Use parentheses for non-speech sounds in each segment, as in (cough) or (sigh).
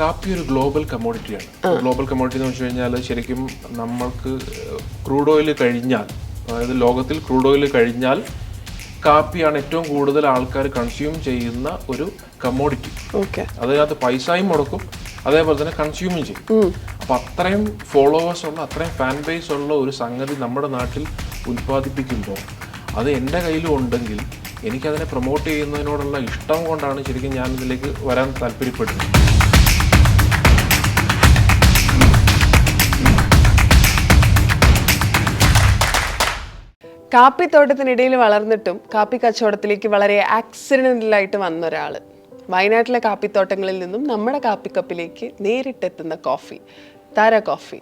കാപ്പി ഒരു global കമ്മോഡിറ്റിയാണ് global commodity എന്ന് വെച്ച് കഴിഞ്ഞാൽ ശരിക്കും നമ്മൾക്ക് ക്രൂഡ് ഓയിൽ കഴിഞ്ഞാൽ അതായത് ലോകത്തിൽ ക്രൂഡ് ഓയിൽ കഴിഞ്ഞാൽ കാപ്പിയാണ് ഏറ്റവും കൂടുതൽ ആൾക്കാർ കൺസ്യൂം ചെയ്യുന്ന ഒരു കമ്മോഡിറ്റി ഓക്കെ. അതിനകത്ത് പൈസയും മുടക്കും അതേപോലെ തന്നെ കൺസ്യൂമും ചെയ്യും. അപ്പൊ അത്രയും ഫോളോവേഴ്സ് ഉള്ള അത്രയും ഫാൻ ബേസ് ഉള്ള ഒരു സംഗതി നമ്മുടെ നാട്ടിൽ ഉൽപ്പാദിപ്പിക്കുമ്പോൾ അത് എന്റെ കയ്യിലും ഉണ്ടെങ്കിൽ എനിക്കതിനെ പ്രൊമോട്ട് ചെയ്യുന്നതിനോടുള്ള ഇഷ്ടം കൊണ്ടാണ് ശരിക്കും ഞാൻ ഇതിലേക്ക് വരാൻ താല്പര്യപ്പെടുന്നത്. കാപ്പിത്തോട്ടത്തിനിടയിൽ വളർന്നിട്ടും കാപ്പി കച്ചവടത്തിലേക്ക് വളരെ ആക്സിഡന്റലായിട്ട് വന്ന ഒരാൾ വയനാട്ടിലെ കാപ്പിത്തോട്ടങ്ങളിൽ നിന്നും നമ്മുടെ കാപ്പിക്കപ്പിലേക്ക് നേരിട്ടെത്തുന്ന കോഫി താര കോഫി.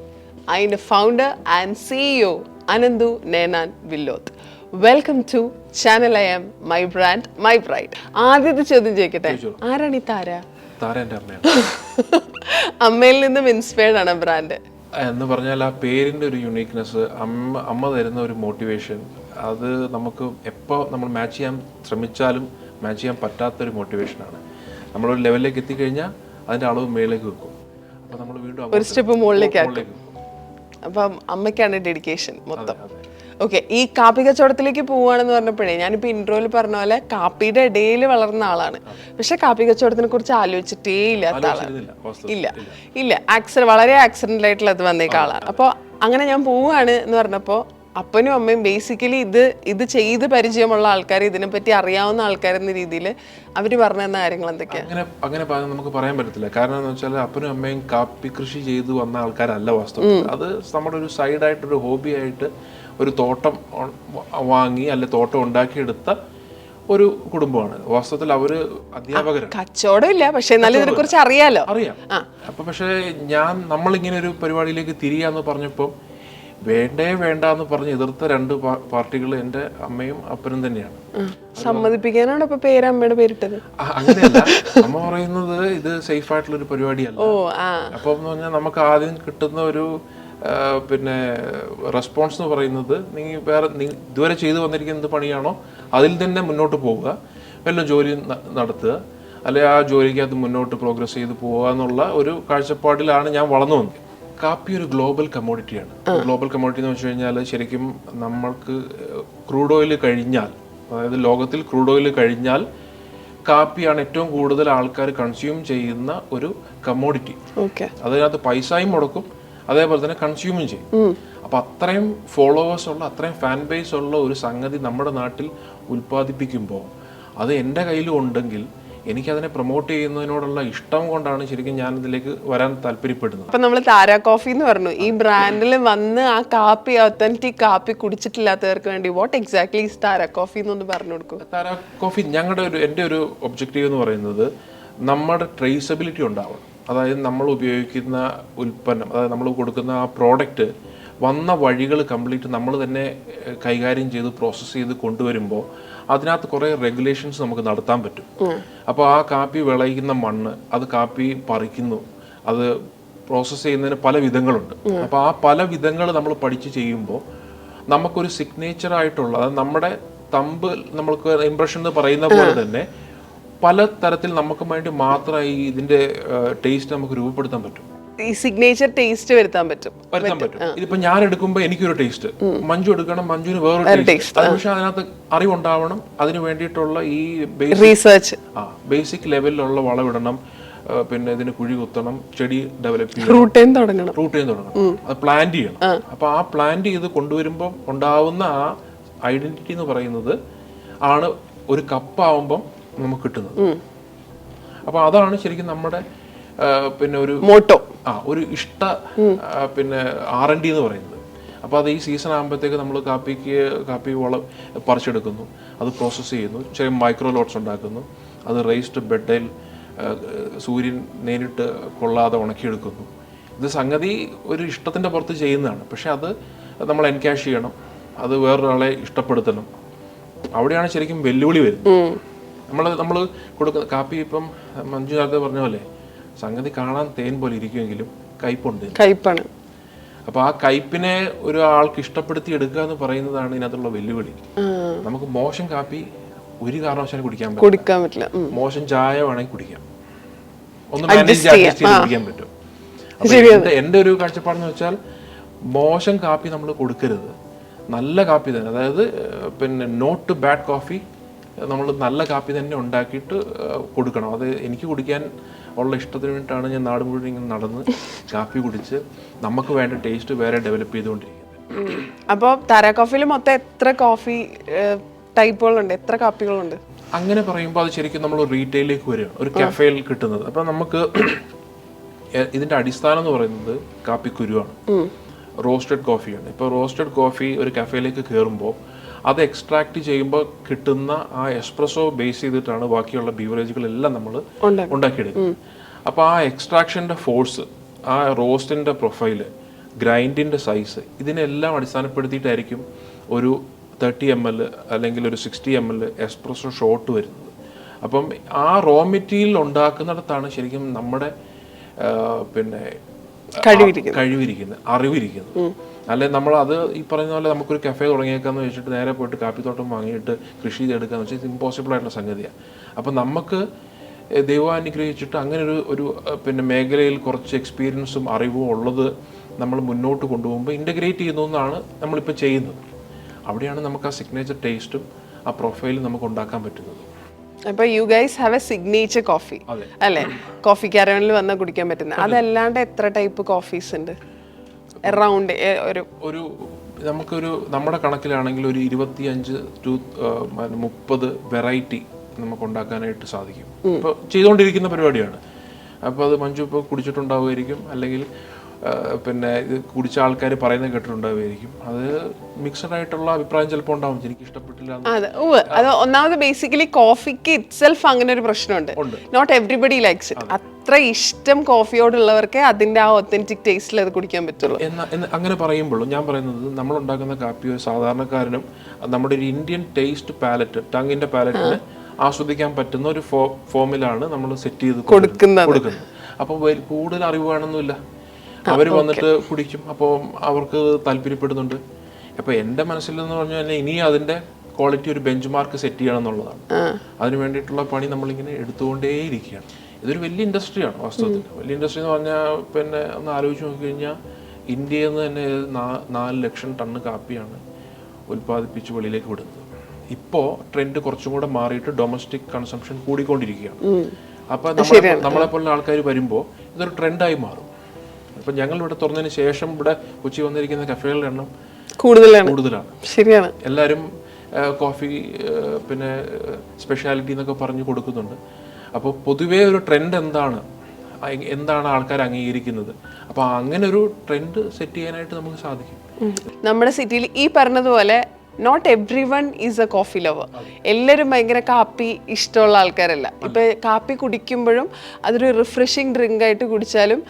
അതിന്റെ founder and CEO Ananthu Nenan Villoth. Welcome to channel I M my brand my bright ആദ്യത്തെ ചോദ്യം ചോദിക്കട്ടെ? ആരാണ് ഈ താര? (laughs) അമ്മയിൽ നിന്നും ഇൻസ്പയർഡ് ആണ് ബ്രാൻഡ് എന്ന് പറഞ്ഞാൽ ആ പേരിന്റെ ഒരു യുണീക്നെസ് അമ്മ അമ്മ തരുന്ന ഒരു മോട്ടിവേഷൻ അത് നമുക്ക് എപ്പോൾ നമ്മൾ മാച്ച് ചെയ്യാൻ ശ്രമിച്ചാലും മാച്ച് ചെയ്യാൻ പറ്റാത്തൊരു മോട്ടിവേഷനാണ് നമ്മളൊരു ലെവലിലേക്ക് എത്തിക്കഴിഞ്ഞാൽ അതിന്റെ അളവ് മേളിലേക്ക് വെക്കും. അപ്പോൾ നമ്മൾ വീണ്ടും ഒരു സ്റ്റെപ്പ് മുകളിലേക്ക് അപ്പം അമ്മയ്ക്കാണ് ഡെഡിക്കേഷൻ മൊത്തം. ഓക്കെ ഈ കാപ്പി കച്ചവടത്തിലേക്ക് പോവുകയാണെന്ന് പറഞ്ഞപ്പോഴേ ഞാനിപ്പോൾ ഇൻട്രോയിൽ പറഞ്ഞ പോലെ കാപ്പിയുടെ ഇടയിൽ വളർന്ന ആളാണ്. പക്ഷെ കാപ്പി കച്ചവടത്തിനെ കുറിച്ച് ആലോചിച്ചിട്ടേ ഇല്ലാത്ത ആളാണ് ഇല്ല. ഇല്ല. ആക്സിഡന്റ് വളരെ ആക്സിഡന്റ് ആയിട്ടുള്ളത് വന്നേക്ക ആളാണ് അപ്പോൾ അങ്ങനെ ഞാൻ പോവുകയാണ് എന്ന് പറഞ്ഞപ്പോൾ അപ്പനും അമ്മയും ബേസിക്കലി ഇത് ഇത് ചെയ്ത് പരിചയമുള്ള ആൾക്കാർ ഇതിനെപ്പറ്റി അറിയാവുന്ന ആൾക്കാരെന്ന രീതിയിൽ അവർ പറഞ്ഞു തന്ന കാര്യങ്ങൾ എന്തൊക്കെയാണ് അങ്ങനെ അങ്ങനെ നമുക്ക് പറയാൻ പറ്റത്തില്ല. കാരണം എന്ന് വെച്ചാൽ അപ്പനും അമ്മയും കാപ്പി കൃഷി ചെയ്തു വന്ന ആൾക്കാരല്ല വാസ്തവത്തിൽ. അത് നമ്മുടെ ഒരു സൈഡായിട്ടൊരു ഹോബി ആയിട്ട് ഒരു തോട്ടം വാങ്ങി അല്ലെ തോട്ടം ഉണ്ടാക്കിയെടുത്ത ഒരു കുടുംബമാണ്. വാസ്തവത്തിൽ അവർ അധ്യാപകരാണ്. കച്ചവടം ഇല്ല. പക്ഷെ ഇതിനെ കുറിച്ച് അറിയാലോ. അറിയാം. അപ്പൊ പക്ഷേ ഞാൻ നമ്മളിങ്ങനെ ഒരു പരിപാടിയിലേക്ക് തിരിയാന്ന് പറഞ്ഞപ്പോൾ വേണ്ടേ വേണ്ട എന്ന് പറഞ്ഞ് എതിർത്ത രണ്ട് പാർട്ടികൾ എന്റെ അമ്മയും അപ്പനും തന്നെയാണ്. സമ്മതിപ്പിക്കാനാണ് പേര് അമ്മയുടെ പേരിട്ടത്? അങ്ങനെയല്ല. അമ്മ പറയുന്നത് ഇത് സേഫ് ആയിട്ടുള്ള ഒരു പരിപാടിയല്ല അപ്പൊ എന്ന് പറഞ്ഞാൽ നമുക്ക് ആദ്യം കിട്ടുന്ന ഒരു പിന്നെ റെസ്പോൺസ് എന്ന് പറയുന്നത് നീ വേറെ നീ ഇതുവരെ ചെയ്തു വന്നിരിക്കുന്ന എന്ത് പണിയാണോ അതിൽ തന്നെ മുന്നോട്ട് പോവുക. വല്ല ജോലി നടത്തുക. അല്ലെ ആ ജോലിക്കകത്ത് മുന്നോട്ട് പ്രോഗ്രസ് ചെയ്ത് പോവുക എന്നുള്ള ഒരു കാഴ്ചപ്പാടിലാണ് ഞാൻ വളർന്നു വന്നത്. കാപ്പി ഒരു ഗ്ലോബൽ കമ്മോഡിറ്റിയാണ് ഗ്ലോബൽ കമ്മോഡിറ്റി എന്ന് വെച്ച് കഴിഞ്ഞാൽ ശരിക്കും നമ്മൾക്ക് ക്രൂഡ് ഓയിൽ കഴിഞ്ഞാൽ അതായത് ലോകത്തിൽ ക്രൂഡ് ഓയിൽ കഴിഞ്ഞാൽ കാപ്പിയാണ് ഏറ്റവും കൂടുതൽ ആൾക്കാർ കൺസ്യൂം ചെയ്യുന്ന ഒരു കമ്മോഡിറ്റി അതിനകത്ത് പൈസയും മുടക്കും അതേപോലെ തന്നെ കൺസ്യൂമും ചെയ്യും. അപ്പൊ അത്രയും ഫോളോവേഴ്സ് ഉള്ള അത്രയും ഫാൻ ബേസ് ഉള്ള ഒരു സംഗതി നമ്മുടെ നാട്ടിൽ ഉൽപ്പാദിപ്പിക്കുമ്പോൾ അത് എന്റെ കയ്യിലും ഉണ്ടെങ്കിൽ എനിക്കതിനെ പ്രൊമോട്ട് ചെയ്യുന്നതിനോടുള്ള ഇഷ്ടം കൊണ്ടാണ് ശരിക്കും ഞാൻ ഇതിലേക്ക് വരാൻ താല്പര്യപ്പെടുന്നത്. അപ്പൊ നമ്മൾ താര കോഫി എന്ന് പറഞ്ഞു. ഈ ബ്രാൻഡിൽ വന്ന് ആ കാപ്പി ഒത്തന്റിക് കാപ്പി കുടിച്ചിട്ടില്ലാത്തവർക്ക് വേണ്ടി വാട്ട് എക്സാക്ട്ലി താര കോഫി എന്നൊന്ന് പറഞ്ഞു കൊടുക്കും. താര കോഫി ഞങ്ങളുടെ ഒരു എന്റെ ഒരു ഒബ്ജക്റ്റീവ് എന്ന് പറയുന്നത് നമ്മുടെ ട്രേസബിലിറ്റി ഉണ്ടാവണം. അതായത് നമ്മൾ ഉപയോഗിക്കുന്ന ഉൽപ്പന്നം അതായത് നമ്മൾ കൊടുക്കുന്ന ആ പ്രോഡക്റ്റ് വന്ന വഴികൾ കംപ്ലീറ്റ് നമ്മൾ തന്നെ കൈകാര്യം ചെയ്ത് പ്രോസസ്സ് ചെയ്ത് കൊണ്ടുവരുമ്പോൾ അതിനകത്ത് കുറേ റെഗുലേഷൻസ് നമുക്ക് നടത്താൻ പറ്റും. അപ്പോൾ ആ കാപ്പി വിളയിക്കുന്ന മണ്ണ് അത് കാപ്പി പറിക്കുന്നു. അത് പ്രോസസ്സ് ചെയ്യുന്നതിന് പല വിധങ്ങളുണ്ട്. അപ്പോൾ ആ പല വിധങ്ങൾ നമ്മൾ പഠിച്ച് ചെയ്യുമ്പോൾ നമുക്കൊരു സിഗ്നേച്ചർ ആയിട്ടുള്ള അതായത് നമ്മുടെ തമ്പ് നമ്മൾക്ക് ഇംപ്രഷൻ എന്ന് പറയുന്ന പോലെ തന്നെ പല തരത്തിൽ നമുക്ക് വേണ്ടി മാത്രമായി ഇതിന്റെ ടേസ്റ്റ് നമുക്ക് രൂപപ്പെടുത്താൻ പറ്റും. ഈ സിഗ്നേച്ചർ ടേസ്റ്റ് വരുത്താൻ പറ്റും. വരുത്താൻ പറ്റും. ഇതിപ്പോ ഞാൻ എടുക്കുമ്പോൾ എനിക്കൊരു ടേസ്റ്റ് മഞ്ജു എടുക്കണം മഞ്ജുവിന് വേറൊരു ടേസ്റ്റ് അത് പക്ഷെ അതിനകത്ത് അറിവുണ്ടാവണം. അതിന് വേണ്ടിയിട്ടുള്ള ഈ റീസർച്ച് ആ ബേസിക് ലെവലിലുള്ള വളവിടണം. പിന്നെ ഇതിന് കുഴി കുത്തണം ചെടി ഡെവലപ്പ് ചെയ്യണം. റൂട്ടേന്ന് തുടങ്ങണം. റൂട്ട് ചെയ്യാൻ തുടങ്ങണം അത് പ്ലാന്റ് ചെയ്യണം. അപ്പൊ ആ പ്ലാന്റ് ചെയ്ത് കൊണ്ടുവരുമ്പോൾ ഉണ്ടാവുന്ന ആ ഐഡന്റിറ്റി എന്ന് പറയുന്നത് ആണ് ഒരു കപ്പാവുമ്പം നമുക്ക് കിട്ടുന്നത്. അപ്പൊ അതാണ് ശരിക്കും നമ്മുടെ പിന്നെ ഒരു മോട്ടോ. ആ ഒരു ഇഷ്ട പിന്നെ ആർ എൻ ഡി എന്ന് പറയുന്നത്. അപ്പോൾ അത് ഈ സീസൺ ആകുമ്പോഴത്തേക്ക് നമ്മൾ കാപ്പിക്ക് കാപ്പി വളം പറിച്ചെടുക്കുന്നു. അത് പ്രോസസ്സ് ചെയ്യുന്നു. ചെറിയ മൈക്രോ ലോട്ട്സ് ഉണ്ടാക്കുന്നു. അത് റേസ്ഡ് ബെഡയിൽ സൂര്യൻ നേരിട്ട് കൊള്ളാതെ ഉണക്കിയെടുക്കുന്നു. ഇത് സംഗതി ഒരു ഇഷ്ടത്തിന്റെ പുറത്ത് ചെയ്യുന്നതാണ്. പക്ഷെ അത് നമ്മൾ എൻകാഷ് ചെയ്യണം. അത് വേറൊരാളെ ഇഷ്ടപ്പെടുത്തണം. അവിടെയാണ് ശരിക്കും വെല്ലുവിളി വരുന്നത്. നമ്മൾ നമ്മൾ കൊടുക്കുന്ന കാപ്പി ഇപ്പം മഞ്ജു നേരത്തെ പറഞ്ഞ പോലെ സംഗതി കാണാൻ തേൻ പോലെ ഇരിക്കുമെങ്കിലും കയ്പുണ്ട്. കയ്പാണ്. അപ്പോൾ ആ കയ്പിനെ ഒരാൾക്ക് ഇഷ്ടപ്പെടുത്തി എടുക്കുക എന്ന് പറയുന്നതാണ് ഇതിനകത്തുള്ള വെല്ലുവിളി. നമുക്ക് മോശം കാപ്പി ഒരു കാരണവശാലും കുടിക്കാൻ പറ്റില്ല. കുടിക്കാൻ പറ്റില്ല. മോശം ചായ വേണമെങ്കിൽ കുടിക്കാം. ഒന്ന് മാനേജ് അഡ്ജസ്റ്റ് ചെയ്ത് കുടിക്കാൻ പറ്റും. എന്റെ എന്റെ ഒരു കാഴ്ചപ്പാടെന്ന് വെച്ചാൽ മോശം കാപ്പി നമ്മൾ കൊടുക്കരുത്. നല്ല കാപ്പി തന്നെ. അതായത് പിന്നെ നോട്ട് ബാഡ് കോഫി നമ്മൾ നല്ല കാപ്പി തന്നെ ഉണ്ടാക്കിയിട്ട് കൊടുക്കണം. അത് എനിക്ക് കുടിക്കാൻ ഉള്ള ഇഷ്ടത്തിന് വേണ്ടിയിട്ടാണ് ഞാൻ നാട് മുഴുവൻ ഇങ്ങനെ നടന്ന് കാപ്പി കുടിച്ച് നമുക്ക് വേണ്ട ടേസ്റ്റ് വേറെ ഡെവലപ്പ് ചെയ്തുകൊണ്ടിരിക്കുന്നത്. അപ്പോൾ താര കോഫിയിൽ മൊത്തം എത്ര കോഫി ടൈപ്പുകളുണ്ട് എത്ര കാപ്പികളുണ്ട്? അങ്ങനെ പറയുമ്പോൾ അത് ശരിക്കും നമ്മൾ റീറ്റെയിലേക്ക് വരികയാണ്. ഒരു കഫേയിൽ കിട്ടുന്നത്. അപ്പം നമുക്ക് ഇതിന്റെ ഇതിന്റെ അടിസ്ഥാനം എന്ന് പറയുന്നത് കാപ്പി കുരുവാണ് റോസ്റ്റഡ് കോഫിയാണ് ഇപ്പോൾ റോസ്റ്റഡ് കോഫി ഒരു കഫേയിലേക്ക് കയറുമ്പോൾ അത് എക്സ്ട്രാക്ട് ചെയ്യുമ്പോൾ കിട്ടുന്ന ആ എക്സ്പ്രസോ ബേസ് ചെയ്തിട്ടാണ് ബാക്കിയുള്ള ബീവറേജുകളെല്ലാം നമ്മൾ ഉണ്ടാക്കും. ഉണ്ടാക്കിയെടുക്കുന്നത്. അപ്പോൾ ആ എക്സ്ട്രാക്ഷന്റെ ഫോഴ്സ് ആ റോസ്റ്റിന്റെ പ്രൊഫൈൽ ഗ്രൈൻഡിന്റെ സൈസ് ഇതിനെല്ലാം അടിസ്ഥാനപ്പെടുത്തിയിട്ടായിരിക്കും ഒരു തേർട്ടി എം എൽ അല്ലെങ്കിൽ ഒരു sixty M L espresso shot വരുന്നത്. അപ്പം ആ റോ മെറ്റീരിയൽ ഉണ്ടാക്കുന്നിടത്താണ് ശരിക്കും നമ്മുടെ പിന്നെ കഴിവിരിക്കുന്നത്. അറിവിരിക്കുന്നത് അല്ലെ നമ്മൾ അത് ഈ പറയുന്ന പോലെ നമുക്കൊരു കഫേ തുടങ്ങിയേക്കാന്ന് വെച്ചിട്ട് നേരെ പോയിട്ട് കാപ്പിത്തോട്ടം വാങ്ങിയിട്ട് കൃഷി ചെയ്തെടുക്കാന്ന് വെച്ചാൽ ഇത് ഇമ്പോസിബിൾ ആയിട്ടുള്ള സംഗതിയാണ് അപ്പം നമുക്ക് ദൈവം അനുഗ്രഹിച്ചിട്ട് അങ്ങനെ ഒരു ഒരു പിന്നെ മേഖലയിൽ കുറച്ച് എക്സ്പീരിയൻസും അറിവും ഉള്ളത് നമ്മൾ മുന്നോട്ട് കൊണ്ടുപോകുമ്പോൾ ഇന്റഗ്രേറ്റ് ചെയ്യുന്നു എന്നാണ് നമ്മളിപ്പോൾ ചെയ്യുന്നത്. അവിടെയാണ് നമുക്ക് ആ സിഗ്നേച്ചർ ടേസ്റ്റും ആ പ്രൊഫൈലും നമുക്ക് ഉണ്ടാക്കാൻ പറ്റുന്നത്. അപ്പൊ you guys have a signature coffee അല്ലേ? കോഫി കാരവനിൽ വന്നാൽ കുടിക്കാൻ പറ്റുന്ന. അതല്ലാണ്ട് എത്ര ടൈപ്പ് കോഫീസ് ഉണ്ട്? എറൗണ്ട് ഒരു ഒരു നമുക്കൊരു നമ്മുടെ കണക്കിലാണെങ്കിൽ ഒരു ഇരുപത്തി അഞ്ച് ടു മുപ്പത് വെറൈറ്റി നമുക്ക് ഉണ്ടാക്കാനായിട്ട് സാധിക്കും ഇപ്പോൾ ചെയ്തുകൊണ്ടിരിക്കുന്ന പരിപാടിയാണ്. അപ്പോൾ അത് മഞ്ജു ഇപ്പോൾ കുടിച്ചിട്ടുണ്ടാവുമായിരിക്കും. അല്ലെങ്കിൽ പിന്നെ ഇത് കുടിച്ച ആൾക്കാർ പറയുന്നത് കേട്ടിട്ടുണ്ടാവുമായിരിക്കും. അത് മിക്സഡ് ആയിട്ടുള്ള അഭിപ്രായം ചിലപ്പോൾ ഉണ്ടാവും. എനിക്ക് ഇഷ്ടപ്പെട്ടില്ല അതെ. അത് ഒന്നാമത് ബേസിക്കലി കോഫിക്ക് ഇറ്റ്സെൽഫ് അങ്ങനെ ഒരു പ്രശ്നമുണ്ട്. നോട്ട് എവറിബഡി ലൈക്സ് ഇറ്റ് അത്ര ഇഷ്ടം കോഫിയോടുള്ളവർക്ക് അതിന്റെ ആ ഒത്തന്റിക് ടേസ്റ്റിൽ അത് കുടിക്കാൻ പറ്റുള്ളൂ. അങ്ങനെ പറയുമ്പോഴും ഞാൻ പറയുന്നത് നമ്മൾ ഉണ്ടാക്കുന്ന കാപ്പി ഒരു സാധാരണക്കാരനും നമ്മുടെ ഒരു ഇന്ത്യൻ ടേസ്റ്റ് പാലറ്റ് ടങ്ങിന്റെ പാലറ്റിന് ആസ്വദിക്കാൻ പറ്റുന്ന ഒരു ഫോമിലാണ് നമ്മൾ സെറ്റ് ചെയ്ത് കൊടുക്കുന്നത്. കൊടുക്കുന്നത്. അപ്പോൾ കൂടുതൽ അറിവ് വേണമെന്നില്ല അവർ വന്നിട്ട് കുടിക്കും. അപ്പോൾ അവർക്ക് താല്പര്യപ്പെടുന്നുണ്ട്. അപ്പോൾ എന്റെ മനസ്സിൽ എന്ന് പറഞ്ഞാൽ ഇനി അതിന്റെ ക്വാളിറ്റി ഒരു ബെഞ്ച് മാർക്ക് സെറ്റ് ചെയ്യണം എന്നുള്ളതാണ്. അതിന് വേണ്ടിയിട്ടുള്ള പണി നമ്മളിങ്ങനെ എടുത്തുകൊണ്ടേയിരിക്കുകയാണ് ഇതൊരു വലിയ ഇൻഡസ്ട്രിയാണ് വാസ്തവത്തിൽ. വലിയ ഇൻഡസ്ട്രി എന്ന് പറഞ്ഞാൽ പിന്നെ ഒന്ന് ആലോചിച്ച് നോക്കിക്കഴിഞ്ഞാൽ ഇന്ത്യയിൽ നിന്ന് തന്നെ നാല് ലക്ഷം ടണ്ണ് കാപ്പിയാണ് ഉൽപ്പാദിപ്പിച്ച് വെളിയിലേക്ക് വിടുന്നത്. ഇപ്പോൾ ട്രെൻഡ് കുറച്ചും കൂടെ മാറിയിട്ട് ഡൊമസ്റ്റിക് കൺസംഷൻ കൂടിക്കൊണ്ടിരിക്കുകയാണ്. അപ്പോൾ നമ്മളെ നമ്മളെ പോലുള്ള ആൾക്കാർ വരുമ്പോൾ ഇതൊരു ട്രെൻഡായി മാറും. അപ്പം ഞങ്ങൾ ഇവിടെ തുറന്നതിന് ശേഷം ഇവിടെ കൊച്ചി വന്നിരിക്കുന്ന കഫേകളുടെ എണ്ണം കൂടുതലാണ്. കൂടുതലാണ്. ശരിയാണ്. എല്ലാവരും കോഫി പിന്നെ സ്പെഷ്യാലിറ്റി എന്നൊക്കെ പറഞ്ഞു കൊടുക്കുന്നുണ്ട്. അപ്പോൾ പൊതുവേ ഒരു ട്രെൻഡ് എന്താണ്? എന്താണ് ആൾക്കാർ അംഗീകരിക്കുന്നത്? അപ്പോൾ അങ്ങനെ ഒരു ട്രെൻഡ് സെറ്റ് ചെയ്യാനായിട്ട് നമുക്ക് സാധിക്കും. നമ്മുടെ സിറ്റിയിൽ ഈ പറഞ്ഞതുപോലെ not everyone is a coffee lover എല്ലാവരും ഭയങ്കര കാപ്പി ഇഷ്ടമുള്ള ആൾക്കാരല്ല. ഇപ്പം കാപ്പി കുടിക്കുമ്പോഴും അതൊരു റിഫ്രഷിങ് ഡ്രിങ്ക് ആയിട്ട് കുടിച്ചാലും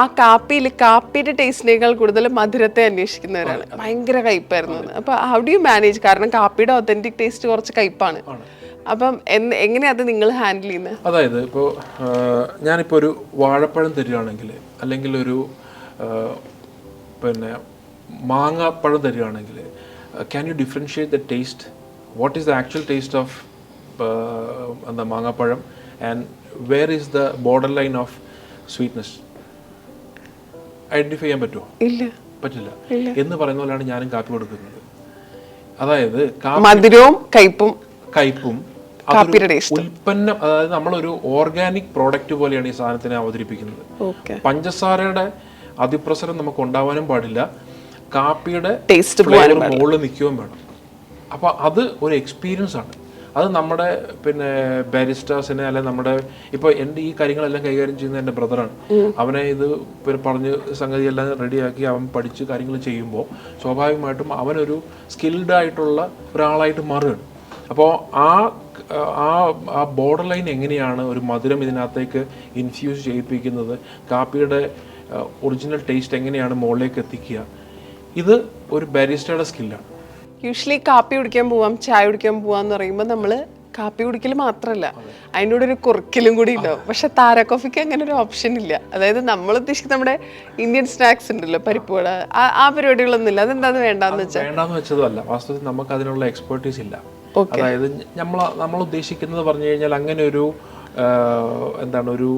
ആ കാപ്പിയിൽ കാപ്പിയുടെ ടേസ്റ്റിനേക്കാൾ കൂടുതൽ മധുരത്തെ അന്വേഷിക്കുന്നവരാണ്. ഭയങ്കര കയ്പായിരുന്നു അപ്പോൾ അപ്പൊ ഹൗ ഡു യു മാനേജ് കാരണം കാപ്പിയുടെ ഒത്തന്റിക് ടേസ്റ്റ് കുറച്ച് കയ്പാണ്. അപ്പം എങ്ങനെയാ അത് നിങ്ങൾ ഹാൻഡിൽ ചെയ്യുന്നത് അതായത് ഇപ്പോൾ ഞാനിപ്പോൾ ഒരു വാഴപ്പഴം തരികയാണെങ്കിൽ അല്ലെങ്കിൽ ഒരു പിന്നെ മാങ്ങാപ്പഴം തരികയാണെങ്കിൽ can you differentiate the taste what is the actual taste of എന്താ മാങ്ങാപ്പഴം and where is the borderline of sweetness identify ചെയ്യാൻ പറ്റുമോ ഇല്ല. പറ്റില്ല. എന്ന് പറയുന്ന പോലെയാണ് ഞാനും കാപ്പി കൊടുക്കുന്നത്. അതായത് മധുരവും കയ്പും കയ്പും. ഉൽപ്പന്നം അതായത് നമ്മളൊരു ഓർഗാനിക് പ്രോഡക്റ്റ് പോലെയാണ് ഈ സാധനത്തിനെ അവതരിപ്പിക്കുന്നത്. പഞ്ചസാരയുടെ അതിപ്രസരം നമുക്ക് ഉണ്ടാവാനും പാടില്ല. കാപ്പിയുടെ ടേസ്റ്റ് മുകളിൽ നിൽക്കുകയും വേണം. അപ്പോൾ അത് ഒരു എക്സ്പീരിയൻസ് ആണ്. അത് നമ്മുടെ പിന്നെ ബാരിസ്റ്റാസിനെ അല്ലെ നമ്മുടെ ഇപ്പോൾ എന്റെ ഈ കാര്യങ്ങളെല്ലാം കൈകാര്യം ചെയ്യുന്ന എന്റെ ബ്രദറാണ് അവനെ ഇത് പിന്നെ പറഞ്ഞ് സംഗതിയെല്ലാം റെഡിയാക്കി അവൻ പഠിച്ച് കാര്യങ്ങൾ ചെയ്യുമ്പോൾ സ്വാഭാവികമായിട്ടും അവനൊരു സ്കിൽഡ് ആയിട്ടുള്ള ഒരാളായിട്ട് മാറുകയാണ്. അപ്പോൾ ആ ആ ആ ബോർഡർ ലൈൻ എങ്ങനെയാണ് ഒരു മധുരം ഇതിനകത്തേക്ക് ഇൻഫ്യൂസ് ചെയ്യിപ്പിക്കുന്നത്? കാപ്പിയുടെ ഒറിജിനൽ ടേസ്റ്റ് എങ്ങനെയാണ് മുകളിലേക്ക് എത്തിക്കുക? ഇത് ഒരു ബാരിസ്റ്റയുടെ സ്കില്ലാണ്. യൂഷ്വലി കാപ്പി കുടിക്കാൻ പോവാം ചായ കുടിക്കാൻ പോവാന്ന് പറയുമ്പോൾ നമ്മൾ കാപ്പി കുടിക്കൽ മാത്രമല്ല അതിന്റെ കൂടെ ഒരു കുറുക്കലും കൂടി ഉണ്ടാവും. പക്ഷെ താര കോഫിക്ക് അങ്ങനെ ഒരു ഓപ്ഷൻ ഇല്ല. അതായത് നമ്മൾ ഉദ്ദേശിക്കുന്ന നമ്മുടെ ഇന്ത്യൻ സ്നാക്സ് ഉണ്ടല്ലോ പരിപ്പുവട ആ പരിപാടികളൊന്നും ഇല്ല. അതെന്താന്ന് വേണ്ടാന്ന് വെച്ചാൽ വേണ്ടാന്ന് വെച്ചതല്ല വാസ്തവത്തിൽ നമുക്ക് അതിനുള്ള എക്സ്പേർട്ടീസ് ഇല്ല. അതായത് നമ്മൾ നമ്മൾ ഉദ്ദേശിക്കുന്നത് പറഞ്ഞു കഴിഞ്ഞാൽ അങ്ങനെ ഒരു എന്താണ് ഒരു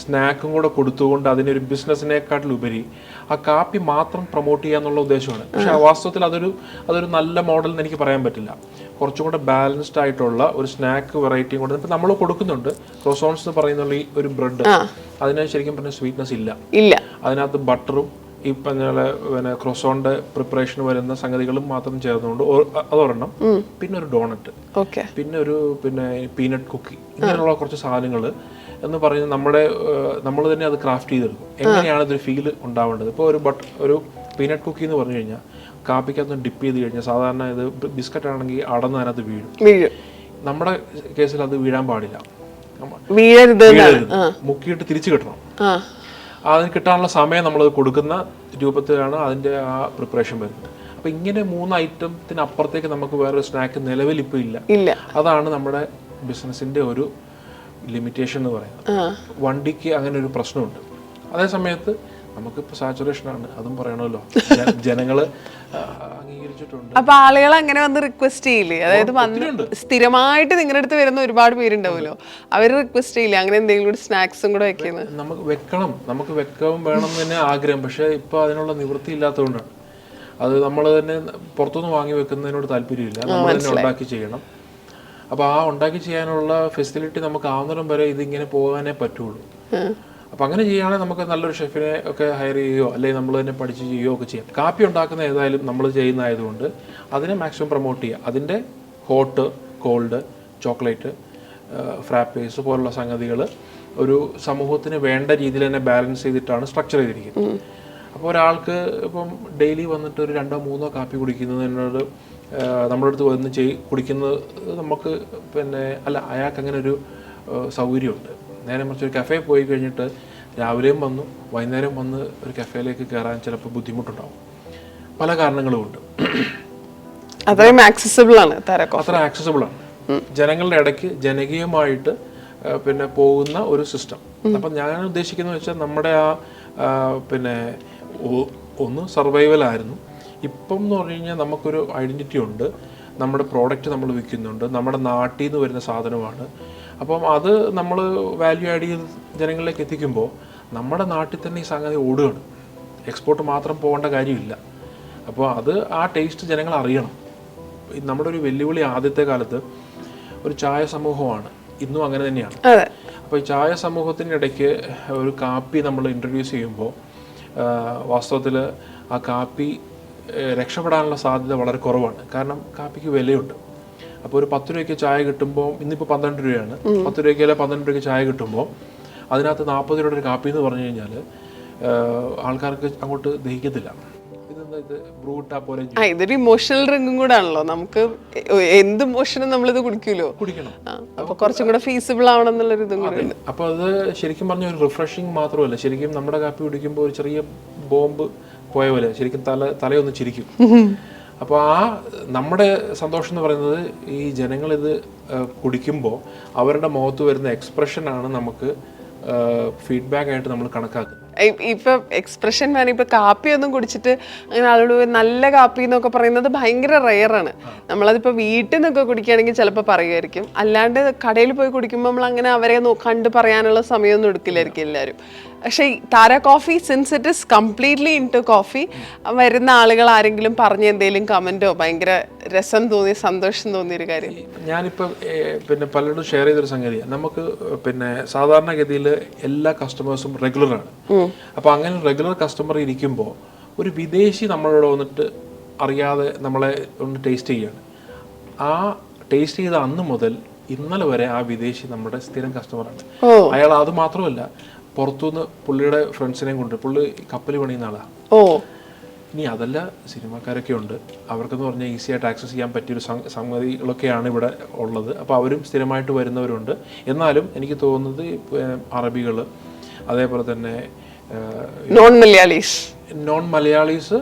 സ്നാക്കും കൂടെ കൊടുത്തുകൊണ്ട് അതിനൊരു ബിസിനസ്സിനെക്കാട്ടിലുപരി ആ കാപ്പി മാത്രം പ്രൊമോട്ട് ചെയ്യാന്നുള്ള ഉദ്ദേശമാണ്. പക്ഷെ വാസ്തവത്തിൽ അതൊരു അതൊരു നല്ല മോഡൽ എന്ന് എനിക്ക് പറയാൻ പറ്റില്ല. കുറച്ചും കൂടെ ബാലൻസ്ഡ് ആയിട്ടുള്ള ഒരു സ്നാക്ക് വെറൈറ്റിയും കൂടെ ഇപ്പം നമ്മൾ കൊടുക്കുന്നുണ്ട്. ക്രോസോൺസ് എന്ന് പറയുന്ന ഈ ഒരു ബ്രെഡ് അതിന് ശരിക്കും പറഞ്ഞ സ്വീറ്റ്നസ് ഇല്ല. ഇല്ല. അതിനകത്ത് ബട്ടറും ഈ പറഞ്ഞ പിന്നെ ക്രൊസോണിന്റെ പ്രിപ്പറേഷൻ വരുന്ന സംഗതികളും മാത്രം ചേർന്നുകൊണ്ട് അതൊരെണ്ണം. പിന്നെ ഒരു ഡോണറ്റ് ഓക്കെ. പിന്നെ ഒരു പിന്നെ പീനട്ട് കുക്കി ഇങ്ങനെയുള്ള കുറച്ച് സാധനങ്ങൾ എന്ന് പറയുന്നത് നമ്മുടെ നമ്മൾ തന്നെ അത് ക്രാഫ്റ്റ് ചെയ്തെടുക്കും. എങ്ങനെയാണ് ഇതൊരു ഫീൽ ഉണ്ടാവേണ്ടത്? ഇപ്പോൾ ഒരു ബട്ട് ഒരു പീനട്ട് കുക്കി എന്ന് പറഞ്ഞു കഴിഞ്ഞാൽ കാപ്പിക്കകത്ത് ഡിപ്പ് ചെയ്ത് കഴിഞ്ഞാൽ സാധാരണ ഇത് ബിസ്ക്കറ്റ് ആണെങ്കിൽ അടന്ന് അതിനകത്ത് വീഴും. വീഴും. നമ്മുടെ കേസിൽ അത് വീഴാൻ പാടില്ല. വീഴരുത് മുക്കിയിട്ട് തിരിച്ചു കിട്ടണം. അതിന് കിട്ടാനുള്ള സമയം നമ്മൾ കൊടുക്കുന്ന രൂപത്തിലാണ് അതിന്റെ ആ പ്രിപ്പറേഷൻ വരുന്നത്. അപ്പം ഇങ്ങനെ മൂന്ന് ഐറ്റത്തിന് അപ്പുറത്തേക്ക് നമുക്ക് വേറൊരു സ്നാക്ക് നിലവിൽ ഇപ്പോൾ ഇല്ല. ഇല്ല. അതാണ് നമ്മുടെ ബിസിനസ്സിന്റെ ഒരു ലിമിറ്റേഷൻ എന്ന് പറയുന്നത്. വണ്ടിക്ക് അങ്ങനെ ഒരു പ്രശ്നമുണ്ട്. അതേ സമയത്ത് നമുക്കിപ്പോൾ സാച്ചുറേഷൻ ആണ് അതും പറയണമല്ലോ. ജ- (laughs) ജനങ്ങൾ അംഗീകരിച്ചിട്ടുണ്ട്. അപ്പൊ ആളുകൾ അങ്ങനെ വന്ന് റിക്വസ്റ്റ് ചെയ്യില്ലേ? അതായത് വന്ന് സ്ഥിരമായിട്ട് നിങ്ങളുടെ അടുത്ത് വരുന്ന ഒരുപാട് പേരുണ്ടാവുമല്ലോ. അവർ റിക്വസ്റ്റ് ചെയ്യില്ലേ? അങ്ങനെ എന്തെങ്കിലും സ്നാക്സും കൂടെ വെക്കുന്നത് നമുക്ക് വെക്കണം. നമുക്ക് വെക്കം വേണം എന്ന് തന്നെ ആഗ്രഹം. പക്ഷെ ഇപ്പൊ അതിനുള്ള നിവൃത്തി ഇല്ലാത്തതുകൊണ്ടാണ്. അത് നമ്മൾ തന്നെ പുറത്തുനിന്ന് വാങ്ങി വെക്കുന്നതിനോട് താല്പര്യമില്ല. നമ്മൾ തന്നെ ഉണ്ടാക്കി ചെയ്യണം. അപ്പോൾ ആ ഉണ്ടാക്കി ചെയ്യാനുള്ള ഫെസിലിറ്റി നമുക്ക് ആവുന്നിടം വരെ ഇതിങ്ങനെ പോകാനേ പറ്റുള്ളൂ. അപ്പോൾ അങ്ങനെ ചെയ്യുകയാണെങ്കിൽ നമുക്ക് നല്ലൊരു ഷെഫിനെ ഒക്കെ ഹയർ ചെയ്യുകയോ അല്ലെങ്കിൽ നമ്മൾ തന്നെ പഠിച്ച് ചെയ്യുകയോ ഒക്കെ ചെയ്യാം. കാപ്പി ഉണ്ടാക്കുന്ന ഏതായാലും നമ്മൾ ചെയ്യുന്നതായതുകൊണ്ട് അതിനെ മാക്സിമം പ്രൊമോട്ട് ചെയ്യുക. അതിന്റെ ഹോട്ട് കോൾഡ് ചോക്ലേറ്റ് ഫ്രാപ്പേഴ്സ് പോലുള്ള സംഗതികൾ ഒരു സമൂഹത്തിന് വേണ്ട രീതിയിൽ തന്നെ ബാലൻസ് ചെയ്തിട്ടാണ് സ്ട്രക്ചർ ചെയ്തിരിക്കുന്നത്. അപ്പോൾ ഒരാൾക്ക് ഇപ്പം ഡെയിലി വന്നിട്ട് ഒരു രണ്ടോ മൂന്നോ കാപ്പി കുടിക്കുന്നതിനോട് നമ്മുടെ അടുത്ത് വന്ന് ചെയ് കുടിക്കുന്നത് നമുക്ക് പിന്നെ അല്ല അയാൾക്ക് അങ്ങനെ ഒരു സൗകര്യമുണ്ട്. നേരെ മറിച്ച് ഒരു കഫേ പോയി കഴിഞ്ഞിട്ട് രാവിലെയും വന്നു വൈകുന്നേരം വന്ന് ഒരു കഫേയിലേക്ക് കയറാൻ ചിലപ്പോൾ ബുദ്ധിമുട്ടുണ്ടാവും. പല കാരണങ്ങളുമുണ്ട് (clears throat) അത്രയും ആക്സസിബിൾ ആണ് അത്ര ആക്സസിബിൾ ആണ്. ജനങ്ങളുടെ ഇടയ്ക്ക് ജനകീയമായിട്ട് പിന്നെ പോകുന്ന ഒരു സിസ്റ്റം അപ്പം ഞാൻ ഉദ്ദേശിക്കുന്നത് വെച്ചാൽ നമ്മുടെ ആ ആ, പിന്നെ ഒന്ന് സർവൈവൽ ആയിരുന്നു. ഇപ്പം എന്ന് പറഞ്ഞു കഴിഞ്ഞാൽ നമുക്കൊരു ഐഡന്റിറ്റി ഉണ്ട്. നമ്മുടെ പ്രോഡക്റ്റ് നമ്മൾ വിൽക്കുന്നുണ്ട്. നമ്മുടെ നാട്ടിൽ നിന്ന് വരുന്ന സാധനമാണ്. അപ്പം അത് നമ്മൾ വാല്യൂ ആഡ് ചെയ്ത് ജനങ്ങളിലേക്ക് എത്തിക്കുമ്പോൾ നമ്മുടെ നാട്ടിൽ തന്നെ ഈ സംഗതി ഓടുകയാണ്. എക്സ്പോർട്ട് മാത്രം പോകേണ്ട കാര്യമില്ല. അപ്പോൾ അത് ആ ടേസ്റ്റ് ജനങ്ങൾ അറിയണം. നമ്മുടെ ഒരു വെല്ലുവിളി ആദ്യത്തെ കാലത്ത് ഒരു ചായ സമൂഹമാണ്. ഇന്നും അങ്ങനെ തന്നെയാണ്. അപ്പോൾ ഈ ചായ സമൂഹത്തിന്റെ ഇടയ്ക്ക് ഒരു കാപ്പി നമ്മൾ ഇൻട്രൊഡ്യൂസ് ചെയ്യുമ്പോൾ വാസ്തവത്തിൽ ആ കാപ്പി രക്ഷപ്പെടാനുള്ള സാധ്യത വളരെ കുറവാണ്. കാരണം കാപ്പിക്ക് വിലയുണ്ട്. അപ്പോൾ ഒരു പത്ത് രൂപയ്ക്ക് ചായ കിട്ടുമ്പോൾ ഇന്നിപ്പോൾ പന്ത്രണ്ട് രൂപയാണ്. പത്ത് രൂപയ്ക്ക് അല്ലെ പന്ത്രണ്ട് രൂപയ്ക്ക് ചായ കിട്ടുമ്പോൾ അതിനകത്ത് നാൽപ്പത് രൂപയുടെ ഒരു കാപ്പി എന്ന് പറഞ്ഞു കഴിഞ്ഞാൽ ആൾക്കാർക്ക് അങ്ങോട്ട് ദഹിക്കത്തില്ല. ഇതൊരു ഇമോഷണൽ ഡ്രിങ്കും കൂടെ ആണല്ലോ നമുക്ക് എന്ത് ഇമോഷനും നമ്മളിത് കുടിക്കൂലോ? കുടിക്കണം. അപ്പൊ കുറച്ചും കൂടെ ഫീസിബിൾ ആവണം എന്നുള്ളൊരു ഇതും കൂടെ അപ്പൊ അത് ശരിക്കും പറഞ്ഞ ഒരു റിഫ്രഷിങ് മാത്രമല്ല. ശരിക്കും നമ്മുടെ കാപ്പി കുടിക്കുമ്പോൾ ഒരു ചെറിയ ബോംബ് പോയ പോലെ ശരിക്കും തല തലയൊന്ന് ചിരിക്കും. അപ്പോൾ ആ നമ്മുടെ സന്തോഷം എന്ന് പറയുന്നത് ഈ ജനങ്ങളിത് കുടിക്കുമ്പോൾ അവരുടെ മുഖത്ത് വരുന്ന എക്സ്പ്രഷനാണ് നമുക്ക് ഫീഡ്ബാക്ക് ആയിട്ട് നമ്മൾ കണക്കാക്കുന്നത്. ഇപ്പൊ എക്സ്പ്രഷൻ വേണം ഇപ്പൊ കാപ്പി ഒന്നും കുടിച്ചിട്ട് അങ്ങനെ ആളോട് നല്ല കാപ്പി എന്നൊക്കെ പറയുന്നത് ഭയങ്കര റെയർ ആണ്. നമ്മളതിപ്പോ വീട്ടിൽ നിന്നൊക്കെ കുടിക്കുകയാണെങ്കിൽ ചിലപ്പോൾ പറയുമായിരിക്കും. അല്ലാണ്ട് കടയിൽ പോയി കുടിക്കുമ്പോൾ നമ്മൾ അങ്ങനെ അവരെ കണ്ട് പറയാനുള്ള സമയമൊന്നും എടുക്കില്ലായിരിക്കും എല്ലാവരും. പക്ഷേ Tara coffee since it is completely into coffee വരുന്ന ആളുകൾ ആരെങ്കിലും പറഞ്ഞ എന്തെങ്കിലും കമന്റോ ഭയങ്കര രസം തോന്നി സന്തോഷം തോന്നിയ ഒരു കാര്യം. ഞാനിപ്പോൾ പിന്നെ പലരോടും ഷെയർ ചെയ്തൊരു സംഗതിയാണ് നമുക്ക് പിന്നെ സാധാരണഗതിയിൽ എല്ലാ കസ്റ്റമേഴ്സും റെഗുലറാണ് അപ്പോൾ അങ്ങനെ റെഗുലർ കസ്റ്റമർ ഇരിക്കുമ്പോൾ ഒരു വിദേശി നമ്മളോട് വന്നിട്ട് അറിയാതെ നമ്മളെ ഒന്ന് ടേസ്റ്റ് ചെയ്യാണ്. ആ ടേസ്റ്റ് ചെയ്ത അന്ന് മുതൽ ഇന്നലെ വരെ ആ വിദേശി നമ്മുടെ സ്ഥിരം കസ്റ്റമറാണ് അയാൾ അത് മാത്രമല്ല പുറത്തുനിന്ന് പുള്ളിയുടെ ഫ്രണ്ട്സിനെയും കൊണ്ട് പുള്ളി കപ്പൽ പണിയുന്ന ആളാണ് ഓ. ഇനി അതല്ല സിനിമാക്കാരൊക്കെ ഉണ്ട്. അവർക്കെന്ന് പറഞ്ഞാൽ ഈസി ആയിട്ട് ആക്സസ് ചെയ്യാൻ പറ്റിയൊരു സംഗതികളൊക്കെയാണ് ഇവിടെ ഉള്ളത്. അപ്പോൾ അവരും സ്ഥിരമായിട്ട് വരുന്നവരുണ്ട്. എന്നാലും എനിക്ക് തോന്നുന്നത് അറബികൾ അതേപോലെ തന്നെ നോൺ മലയാളീസ് നോൺ മലയാളീസ്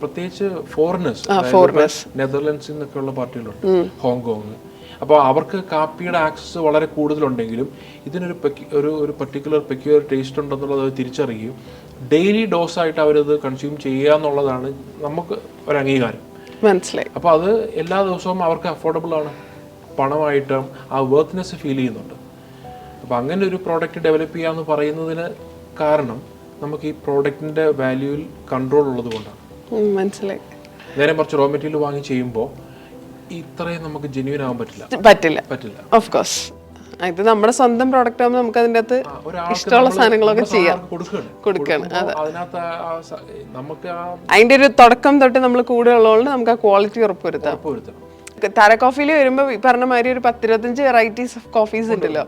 പ്രത്യേകിച്ച് ഫോറിനേഴ്സ് നെതർലൻഡ്സിൽ നിന്നൊക്കെയുള്ള പാർട്ടികളുണ്ട് ഹോങ്കോങ്. അപ്പോൾ അവർക്ക് കാപ്പിയുടെ ആക്സസ് വളരെ കൂടുതലുണ്ടെങ്കിലും ഇതിനൊരു ഒരു ഒരു പെർട്ടിക്കുലർ പെക്യുലർ ടേസ്റ്റ് ഉണ്ടെന്നുള്ളത് അവർ തിരിച്ചറിയുകയും ഡെയിലി ഡോസ് ആയിട്ട് അവരത് കൺസ്യൂം ചെയ്യുക എന്നുള്ളതാണ് നമുക്ക് ഒരു അംഗീകാരം. മനസ്സിലായി. അപ്പോൾ അത് എല്ലാ ദിവസവും അവർക്ക് അഫോർഡബിൾ ആണ്. പണമായിട്ടും ആ വർക്ക്നെസ് ഫീൽ ചെയ്യുന്നുണ്ട്. അപ്പോൾ അങ്ങനെ ഒരു പ്രോഡക്റ്റ് ഡെവലപ്പ് ചെയ്യാന്ന് പറയുന്നതിന് കാരണം നമുക്ക് ഈ പ്രോഡക്റ്റിന്റെ വാല്യൂവിൽ കൺട്രോൾ ഉള്ളത് കൊണ്ടാണ്. മനസ്സിലായി. നേരെ കുറച്ച് റോ മെറ്റീരിയൽ വാങ്ങി ചെയ്യുമ്പോൾ ഇത്രയും നമുക്ക് ജെന്യൂൻ ആവാൻ പറ്റില്ല. പറ്റില്ല. പറ്റില്ല. ഓഫ് കോഴ്സ് ഇത് നമ്മുടെ സ്വന്തം പ്രോഡക്റ്റ് ആകുമ്പോൾ നമുക്ക് അതിന്റെ അകത്ത് ഇഷ്ടമുള്ള സാധനങ്ങളൊക്കെ ചെയ്യാം. ആ അതിന്റെ ഒരു തുടക്കം തൊട്ട് നമ്മൾ കൂടെ ഉള്ളതുകൊണ്ട് നമുക്ക് ആ ക്വാളിറ്റി ഉറപ്പുവരുത്താം. തര കോഫിയിൽ വരുമ്പോൾ ഈ പറഞ്ഞ മാതിരി ഒരു പത്തിരുപത്തഞ്ച് വെറൈറ്റീസ് ഓഫ് കോഫീസ് ഉണ്ടല്ലോ.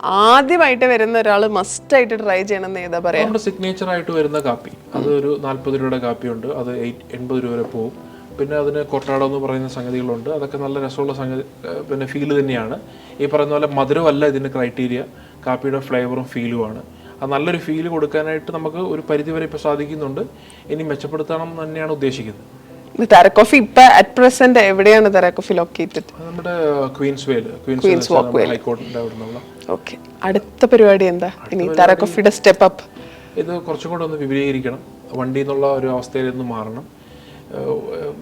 ആദ്യമായിട്ട് വരുന്ന ഒരാൾ മസ്റ്റ് ആയിട്ട് ട്രൈ ചെയ്യണം എന്ന് ഏതാ പറയാ? നമ്മുടെ സിഗ്നേച്ചർ ആയിട്ട് വരുന്ന കാപ്പി. അത് ഒരു നാല്പത് രൂപയുടെ കാപ്പി ഉണ്ട് അത് എൺപത് രൂപ വരെ പോകും പിന്നെ അതിന് കൊട്ടാടം എന്ന് പറയുന്ന സംഗതികളുണ്ട്. അതൊക്കെ നല്ല രസമുള്ള സംഗതി പിന്നെ ഫീൽ തന്നെയാണ്. ഈ പറയുന്ന പോലെ മധുരമല്ല ഇതിന്റെ ക്രൈറ്റീരിയ കാപ്പിയുടെ ഫ്ലേവറും ഫീലുമാണ് അത് നല്ലൊരു ഫീൽ കൊടുക്കാനായിട്ട് നമുക്ക് ഒരു പരിധിവരെ ഇപ്പോൾ സാധിക്കുന്നുണ്ട്. ഇനി മെച്ചപ്പെടുത്തണം എന്ന് തന്നെയാണ് ഉദ്ദേശിക്കുന്നത്. കോഫി ഇപ്പൊ അറ്റ് പ്രസന്റ് എവിടെയാണ് ലൊക്കേറ്റഡ് നമ്മുടെ ക്വീൻസ് വേൽ ക്വീൻസ് ഹൈക്കോർട്ടിന്റെ അവിടെ നിന്നുള്ള ഓക്കെ. അടുത്ത പരിപാടി എന്താ? ഇനി താര കോഫിയുടെ സ്റ്റെപ്പ് അപ്പ് ഇത് കുറച്ചും കൂടെ ഒന്ന് വിപുലീകരിക്കണം. വണ്ടി എന്നുള്ള ഒരു അവസ്ഥയിൽ നിന്ന് മാറണം.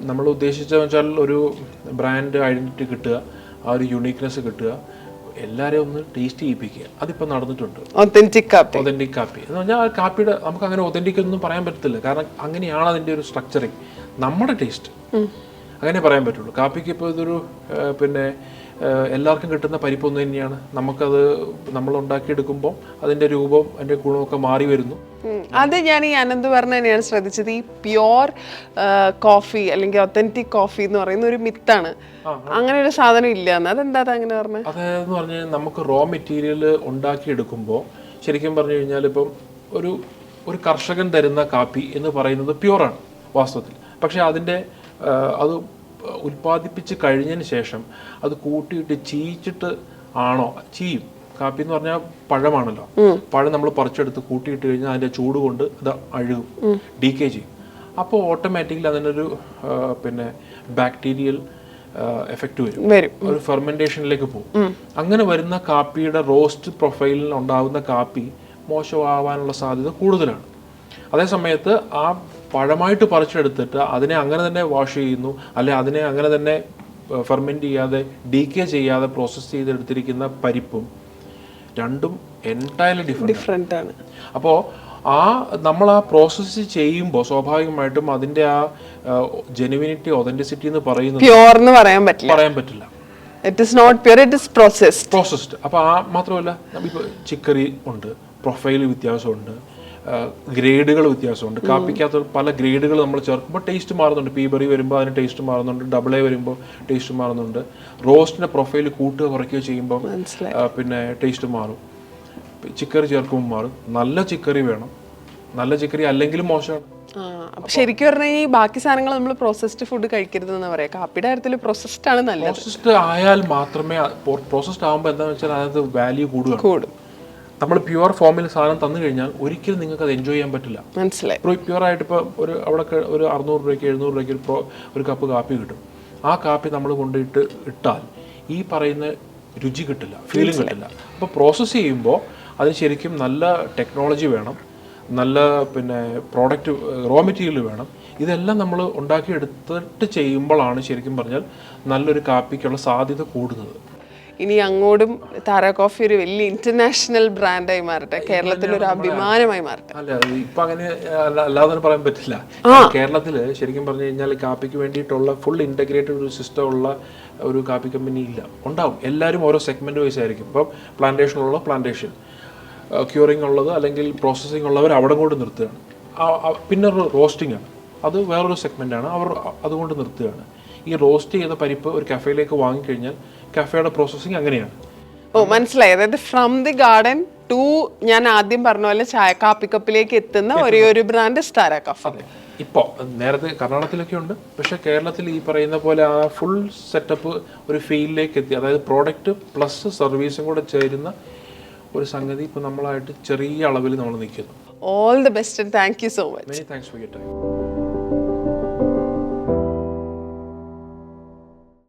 നമ്മൾ ഉദ്ദേശിച്ചതെന്ന് വെച്ചാൽ ഒരു ബ്രാൻഡ് ഐഡന്റിറ്റി കിട്ടുക ആ ഒരു യുണീക്നെസ് കിട്ടുക എല്ലാവരെയും ഒന്ന് ടേസ്റ്റ് ചെയ്യിപ്പിക്കുക. അതിപ്പോൾ നടന്നിട്ടുണ്ട്. ഒത്തന്റിക് കാപ്പി ഒതന്റിക് കാപ്പി എന്ന് പറഞ്ഞാൽ ആ കാപ്പിയുടെ നമുക്ക് അങ്ങനെ ഒതന്റിക് ഒന്നും പറയാൻ പറ്റത്തില്ല. കാരണം അങ്ങനെയാണ് അതിന്റെ ഒരു സ്ട്രക്ചറിങ് നമ്മുടെ ടേസ്റ്റ് അങ്ങനെ പറയാൻ പറ്റുള്ളൂ. കാപ്പിക്ക് ഇപ്പോൾ ഇതൊരു പിന്നെ എല്ലാവർക്കും കിട്ടുന്ന പരിപ്പൊന്നു തന്നെയാണ്. നമുക്കത് നമ്മൾ ഉണ്ടാക്കിയെടുക്കുമ്പോൾ അതിന്റെ രൂപം അതിന്റെ ഗുണമൊക്കെ മാറി വരുന്നു. അത് ഞാൻ ഈ അനന്ത് പറഞ്ഞ തന്നെയാണ് ശ്രദ്ധിച്ചത്. ഈ പ്യോർ കോഫി അല്ലെങ്കിൽ ഒത്തന്റിക് കോഫി എന്ന് പറയുന്ന ഒരു മിത്താണ്. അങ്ങനെ ഒരു സാധനം ഇല്ല എന്ന്. അതെന്താ അങ്ങനെ പറഞ്ഞത് അതായത് പറഞ്ഞു നമുക്ക് റോ മെറ്റീരിയൽ ഉണ്ടാക്കിയെടുക്കുമ്പോൾ ശരിക്കും പറഞ്ഞു കഴിഞ്ഞാൽ ഇപ്പം ഒരു ഒരു കർഷകൻ തരുന്ന കാപ്പി എന്ന് പറയുന്നത് പ്യുവറാണ് വാസ്തവത്തിൽ. പക്ഷെ അതിന്റെ അത് ഉൽപ്പാദിപ്പിച്ച് കഴിഞ്ഞതിന് ശേഷം അത് കൂട്ടിയിട്ട് ചീച്ചിട്ട് ആണോ? ചീയും. കാപ്പി എന്ന് പറഞ്ഞാൽ പഴമാണല്ലോ. പഴം നമ്മൾ പറിച്ചെടുത്ത് കൂട്ടിയിട്ട് കഴിഞ്ഞാൽ അതിന്റെ ചൂട് കൊണ്ട് അത് അഴുകും. ഡി കെ ചെയ്യും. അപ്പോൾ ഓട്ടോമാറ്റിക്കലി അതിനൊരു പിന്നെ ബാക്ടീരിയൽ എഫക്റ്റ് വരും. ഒരു ഫെർമെന്റേഷനിലേക്ക് പോകും. അങ്ങനെ വരുന്ന കാപ്പിയുടെ റോസ്റ്റ് പ്രൊഫൈലിൽ ഉണ്ടാകുന്ന കാപ്പി മോശമാവാനുള്ള സാധ്യത കൂടുതലാണ്. അതേ സമയത്ത് ആ പഴമായിട്ട് പറിച്ചെടുത്തിട്ട് അതിനെ അങ്ങനെ തന്നെ വാഷ് ചെയ്യുന്നു. അല്ലെ അതിനെ അങ്ങനെ തന്നെ ഫെർമെന്റ് ചെയ്യാതെ ഡീകെ ചെയ്യാതെ പ്രോസസ്സ് ചെയ്തെടുത്തിരിക്കുന്ന പരിപ്പും രണ്ടും എന്റയർലി ഡിഫറെന്റ് ഡിഫറെന്റ് ആണ്. അപ്പോൾ ആ നമ്മൾ ആ പ്രോസസ്സ് ചെയ്യുമ്പോൾ സ്വാഭാവികമായിട്ടും അതിന്റെ ആ ജെനുവിനിറ്റി ഒതന്റിസിറ്റി എന്ന് പറയുന്നത് പ്യോർ എന്ന് പറയാൻ പറ്റില്ല. പറയാൻ പറ്റില്ല. It is not pure it is processed processed അപ്പോൾ ആ മാത്രമല്ല ചിക്കറി ഉണ്ട് പ്രൊഫൈൽ വ്യത്യാസമുണ്ട്. ഗ്രേഡുകൾ വ്യത്യാസമുണ്ട്. കാപ്പിക്കകത്ത് പല ഗ്രേഡുകൾ നമ്മൾ ചേർക്കുമ്പോൾ ടേസ്റ്റ് മാറുന്നുണ്ട്. പീബറി വരുമ്പോൾ അതിന് ടേസ്റ്റ് മാറുന്നുണ്ട്. ഡബിൾ എ വരുമ്പോൾ ടേസ്റ്റ് മാറുന്നുണ്ട്. റോസ്റ്റിന്റെ പ്രൊഫൈൽ കൂട്ടുക കുറയ്ക്കുകയോ ചെയ്യുമ്പോൾ പിന്നെ ടേസ്റ്റ് മാറും. ചിക്കറി ചേർക്കുമ്പോൾ മാറും. നല്ല ചിക്കറി വേണം. നല്ല ചിക്കറി അല്ലെങ്കിലും മോശമാണ് ശരിക്കും പറഞ്ഞാൽ ഈ ബാക്കി സാധനങ്ങൾ നമ്മൾ പ്രോസസ്ഡ് ഫുഡ് കഴിക്കരുത് എന്ന് പറയാം. കാപ്പിയുടെ കാര്യത്തിൽ പ്രോസസ്ഡ് ആണ് നല്ലത്. പ്രോസസ്ഡ് ആയാൽ മാത്രമേ പ്രോസസ്ഡ് ആകുമ്പോൾ എന്താണെന്ന് വെച്ചാൽ അതിനകത്ത് വാല്യൂ കൂടും കൂടും. നമ്മൾ പ്യുവർ ഫോമിൽ സാധനം തന്നു കഴിഞ്ഞാൽ ഒരിക്കലും നിങ്ങൾക്ക് അത് എൻജോയ് ചെയ്യാൻ പറ്റില്ല. മനസ്സിലായി. ഇപ്പോൾ പ്യുവർ ആയിട്ട് ഇപ്പോൾ ഒരു അവിടെ ഒരു അറുന്നൂറ് രൂപയ്ക്ക് എഴുന്നൂറ് രൂപയ്ക്ക് ഒരു പ്രോ ഒരു കപ്പ് കാപ്പി കിട്ടും. ആ കാപ്പി നമ്മൾ കൊണ്ടിട്ട് ഇട്ടാൽ ഈ പറയുന്ന രുചി കിട്ടില്ല ഫീലിംഗ് കിട്ടില്ല. അപ്പോൾ പ്രോസസ്സ് ചെയ്യുമ്പോൾ അതിന് ശരിക്കും നല്ല ടെക്നോളജി വേണം നല്ല പിന്നെ പ്രോഡക്റ്റ് റോ മെറ്റീരിയൽ വേണം. ഇതെല്ലാം നമ്മൾ ഉണ്ടാക്കിയെടുത്തിട്ട് ചെയ്യുമ്പോഴാണ് ശരിക്കും പറഞ്ഞാൽ നല്ലൊരു കാപ്പിക്കുള്ള സാധ്യത കൂടുന്നത്. ഇനി അങ്ങോട്ടും താര കോഫി ഒരു വലിയ ഇന്റർനാഷണൽ ബ്രാൻഡായി മാറട്ടെ. കേരളത്തിൽ ഒരു അഭിമാനമായി മാറട്ടെ. അല്ല ഇപ്പൊ അങ്ങനെ അല്ലാതെ പറയാൻ പറ്റില്ല. കേരളത്തിൽ ശരിക്കും പറഞ്ഞു കഴിഞ്ഞാൽ കാപ്പിക്ക് വേണ്ടിയിട്ടുള്ള ഫുൾ ഇന്റഗ്രേറ്റഡ് ഒരു സിസ്റ്റം ഉള്ള ഒരു കാപ്പി കമ്പനി ഇല്ല. ഉണ്ടാവും. എല്ലാവരും ഓരോ സെഗ്മെന്റ് വൈസ് ആയിരിക്കും. ഇപ്പം പ്ലാന്റേഷൻ ഉള്ള പ്ലാന്റേഷൻ ക്യൂറിംഗ് ഉള്ളത് അല്ലെങ്കിൽ പ്രോസസ്സിംഗ് ഉള്ളവർ അവിടെ കൊണ്ട് നിർത്തുകയാണ്. പിന്നെ റോസ്റ്റിംഗ് ആണ്. അത് വേറൊരു സെഗ്മെന്റ് ആണ്. അവർ അതുകൊണ്ട് നിർത്തുകയാണ്. ഈ റോസ്റ്റ് ചെയ്ത പരിപ്പ് ഒരു കഫേയിലേക്ക് വാങ്ങിക്കഴിഞ്ഞാൽ കഫേയുടെ പ്രോസസ്സിങ് അങ്ങനെയാണ്. ഓ മനസ്സിലായി. അതായത് ഫ്രം ദി ഗാർഡൻ ടു ഞാൻ ആദ്യം പറഞ്ഞ പോലെ ചായ കാപ്പി കപ്പിലേക്ക് എത്തുന്ന ഒരേ ഒരു ബ്രാൻഡ് സ്റ്റാര കഫ ഇപ്പോൾ നേരത്തെ കർണാടകത്തിലൊക്കെ ഉണ്ട്. പക്ഷേ കേരളത്തിൽ ഈ പറയുന്ന പോലെ ആ ഫുൾ സെറ്റപ്പ് ഒരു ഫീൽഡിലേക്ക് എത്തി. അതായത് പ്രോഡക്റ്റ് പ്ലസ് സർവീസും കൂടെ ചേരുന്ന ഒരു സംഗതി ഇപ്പോൾ നമ്മളായിട്ട് ചെറിയ അളവിൽ നമ്മൾ നിൽക്കുന്നു. All the best thank you so much thanks for you time